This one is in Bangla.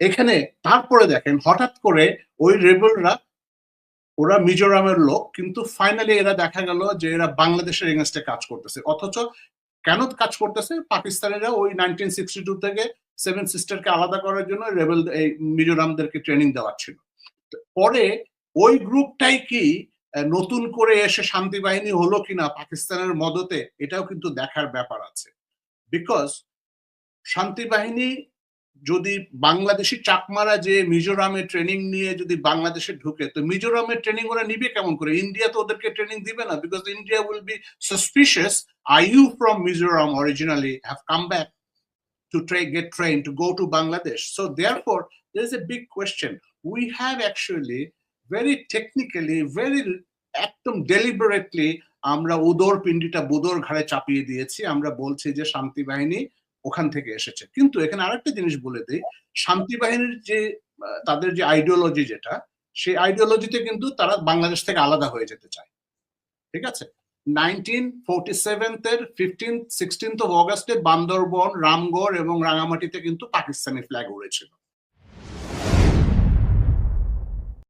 এখানে তারপরে দেখেন হঠাৎ করে ওই রেবেলরা, ওরা মিজোরামের লোক, কিন্তু ফাইনালি এরা দেখা গেল যে এরা বাংলাদেশের এগেনস্টে কাজ করতেছে। অথচ কেন কাজ করতেছে? পাকিস্তানিরা ওই নাইনটিন সিক্সটি টু থেকে সেভেন সিস্টারকে আলাদা করার জন্য রেবেল এই মিজোরামদেরকে ট্রেনিং দেওয়া ছিল পরে ওই গ্রুপটাই কি নতুন করে এসে শান্তি বাহিনী হলো কিনা পাকিস্তানের মদতে, এটাও কিন্তু দেখার ব্যাপার আছে। বিকজ শান্তি বাহিনী যদি বাংলাদেশি চাকমারা যে মিজোরামে ট্রেনিং নিয়ে যদি বাংলাদেশে ঢুকে তো মিজোরামের ট্রেনিং ওরা নিবে কেমন করে ইন্ডিয়া তো ওদেরকে ট্রেনিং দিবে না because India will be suspicious I you from Mizoram originally have come back to tra- get trained to go to Bangladesh. So therefore, there is a big question. We have actually very technically, very একদম ডেলিবারেটলি আমরা উদর পিণ্ডিটা বুদর ঘাড়ে চাপিয়ে দিয়েছি আমরা বলছি যে শান্তি বাহিনী ওখান থেকে এসেছে। কিন্তু এখানে আরেকটা জিনিস বলে দিই, শান্তি বাহিনীর যে তাদের যে আইডিওলজি যেটা, সেই আইডিওলজিতে কিন্তু তারা বাংলাদেশ থেকে আলাদা হয়ে যেতে চায়। ঠিক আছে? Nineteen forty সেভেন্থের fifteen sixteenth August Bandarban, Ramgarh এবং রাঙামাটিতে কিন্তু পাকিস্তানি ফ্ল্যাগ উড়েছিল।